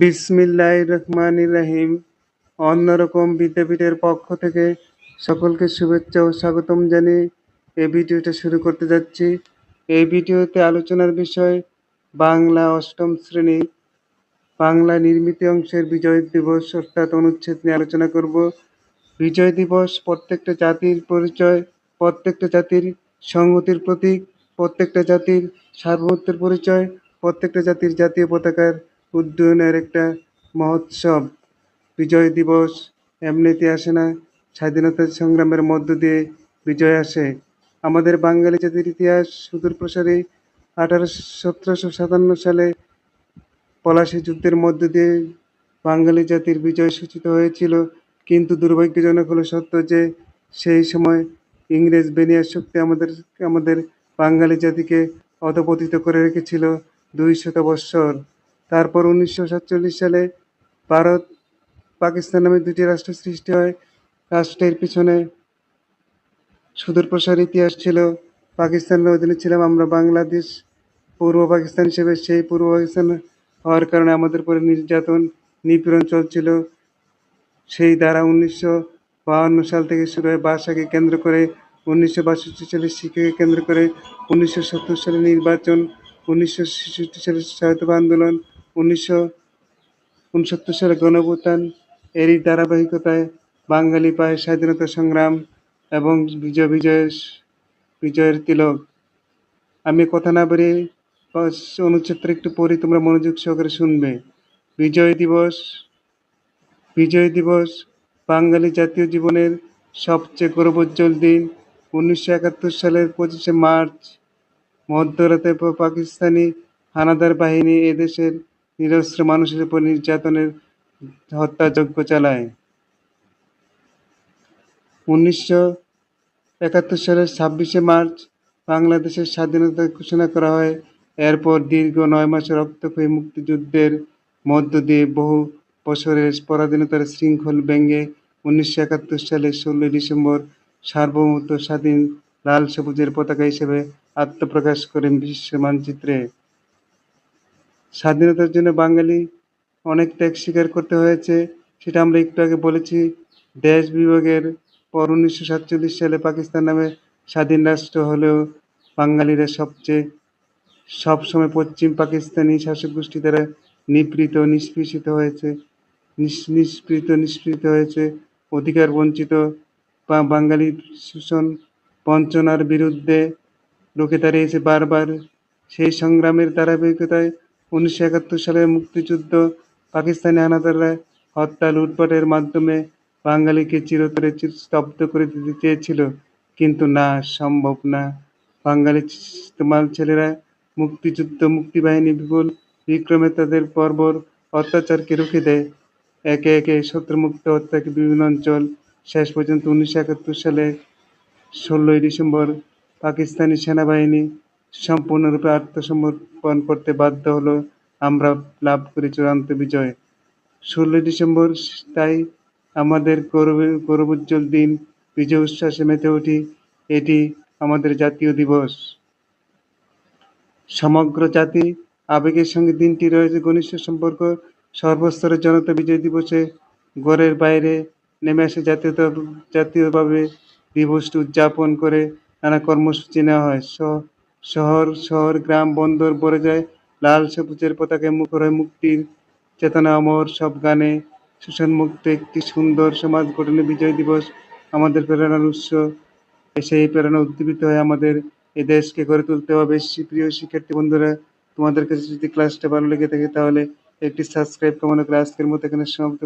বিসমিল্লাহ রহমান রাহিম। অন্যরকম বিদ্যাপীঠের পক্ষ থেকে সকলকে শুভেচ্ছা ও স্বাগতম জানিয়ে এই ভিডিওটা শুরু করতে যাচ্ছি। এই ভিডিওতে আলোচনার বিষয় বাংলা অষ্টম শ্রেণি, বাংলা নির্মিত অংশের বিজয় দিবস অর্থাৎ অনুচ্ছেদ নিয়ে আলোচনা করব। বিজয় দিবস প্রত্যেকটা জাতির পরিচয়, প্রত্যেকটা জাতির সংহতির প্রতীক, প্রত্যেকটা জাতির সার্বভৌমত্বের পরিচয়, প্রত্যেকটা জাতির জাতীয় পতাকার উড্ডয়নের একটা মহোৎসব। বিজয় দিবস এমনিতে আসে না, স্বাধীনতা সংগ্রামের মধ্য দিয়ে বিজয় আসে। আমাদের বাঙালি জাতির ইতিহাস সুদূর প্রসারী আঠারোশো সতেরোশো সাতান্ন সালে পলাশী যুদ্ধের মধ্য দিয়ে বাঙালি জাতির বিজয় সূচিত হয়েছিল। কিন্তু দুর্ভাগ্যজনক হলো সত্য যে সেই সময় ইংরেজ বেনিয়ার শক্তি আমাদের আমাদের বাঙালি জাতিকে অধপতিত করে রেখেছিল দুই শত বৎসর। তারপর উনিশশো সাতচল্লিশ সালে ভারত পাকিস্তান নামে দুটি রাষ্ট্র সৃষ্টি হয়। রাষ্ট্রের পিছনে সুদূর প্রসার ইতিহাস ছিল। পাকিস্তানের অধীনে ছিলাম আমরা। বাংলাদেশ পূর্ব পাকিস্তান হিসেবে সেই পূর্ব পাকিস্তান হওয়ার কারণে আমাদের উপরে নির্যাতন, নিপীড়ন চলছিল। সেই দ্বারা উনিশশো বাহান্ন সাল থেকে শুরু হয় ভাষাকে কেন্দ্র করে উনিশশো বাষট্টি সালে শিক্ষাকে কেন্দ্র করে উনিশশো সত্তর সালে নির্বাচন, উনিশশো ছেষট্টি সালে স্বায়ত্তবা আন্দোলন উনিশশো উনসত্তর সালে গণভুত্থান এরই ধারাবাহিকতায় বাঙালি পায় স্বাধীনতা সংগ্রাম এবং বিজয় বিজয়ের বিজয়ের তিলক। আমি কথা না বেরিয়ে অনুচ্ছেদটা একটু পড়ি তোমরা মনোযোগ সহকারে শুনবে। বিজয় দিবস বিজয় দিবস বাঙালি জাতীয় জীবনের সবচেয়ে গৌরবোজ্জ্বল দিন। উনিশশো একাত্তর সালের পঁচিশে মার্চ, মধ্যরাতে পাকিস্তানি হানাদার বাহিনী এদেশের নিরস্ত্র মানুষের উপর নির্যাতনের হত্যাযজ্ঞ চালায়। উনিশশো একাত্তর সালের ছাব্বিশে মার্চ বাংলাদেশের স্বাধীনতা ঘোষণা করা হয়। এরপর দীর্ঘ নয় মাসের রক্তক্ষয়ী মুক্তিযুদ্ধের মধ্য দিয়ে বহু বছরের পরাধীনতার শৃঙ্খল ভেঙে উনিশশো একাত্তর সালের ষোলোই ডিসেম্বর সার্বভৌমত্ব স্বাধীন লাল সবুজের পতাকা হিসেবে আত্মপ্রকাশ করেন বিশ্ব মানচিত্রে। স্বাধীনতার জন্য বাঙালি অনেক ত্যাগ স্বীকার করতে হয়েছে। সেটা আমরা একটু আগে বলেছি, দেশ বিভাগের পর উনিশশো সাতচল্লিশ সালে পাকিস্তান নামে স্বাধীন রাষ্ট্র হলেও বাঙালিরা সবচেয়ে সবসময় পশ্চিম পাকিস্তানি শাসক গোষ্ঠী দ্বারা নিপীড়িত, নিষ্পেষিত হয়েছে। নিষ্পৃত নিষ্পৃত হয়েছে। অধিকার বঞ্চিত বা বাঙালির শোষণ বঞ্চনার বিরুদ্ধে রুখে দাঁড়িয়েছে বারবার। সেই সংগ্রামের ধারাবাহিকতায় উনিশশো একাত্তর সালের মুক্তিযুদ্ধ, পাকিস্তানি হানাদাররা হত্যা, লুটপাটের মাধ্যমে বাঙালিকে চিরতরে স্তব্ধ করে দিতে চেয়েছিল। কিন্তু না, সম্ভব না। বাঙালি তোমার ছেলেরা মুক্তিযুদ্ধ, মুক্তিবাহিনী বিপুল বিক্রমে তাদের বর্বর অত্যাচারকে রুখে দেয়। একে একে শত্রুমুক্ত হত্যাকে বিভিন্ন অঞ্চল শেষ পর্যন্ত উনিশশো একাত্তর সালে ষোলোই ডিসেম্বর পাকিস্তানি সেনাবাহিনী সম্পূর্ণরূপে আত্মসমর্পণ করতে বাধ্য হলো আমরা লাভ করি চূড়ান্ত বিজয়। ষোলোই ডিসেম্বর, তাই আমাদের গৌরবের গৌরবোজ্জ্বল দিন, বিজয় উচ্ছ্বাসে মেতে উঠি এটি আমাদের জাতীয় দিবস। সমগ্র জাতি আবেগের সঙ্গে দিনটি রয়েছে ঘনিষ্ঠ সম্পর্ক। সর্বস্তরের জনতা বিজয় দিবসে ঘরের বাইরে নেমে আসে জাতীয়তা, জাতীয়ভাবে দিবসটি উদযাপন করে নানা কর্মসূচি নেওয়া হয়। শ- শহর শহর, গ্রাম, বন্দর ভরে যায়। লাল সবুজের পতাকায় মুখর হয় মুক্তির চেতনা অমর। সব গানে শোষণমুক্ত একটি সুন্দর সমাজ গঠনে বিজয় দিবস আমাদের প্রেরণার উৎস। সেই প্রেরণা উদ্দীপিত হয়ে আমাদের এই দেশকে গড়ে তুলতে হবে। প্রিয় শিক্ষার্থী বন্ধুরা, তোমাদের কাছে যদি ক্লাসটা ভালো লেগে থাকে তাহলে একটি সাবস্ক্রাইব কামনা আজকের মতো এখানে সমাপ্ত।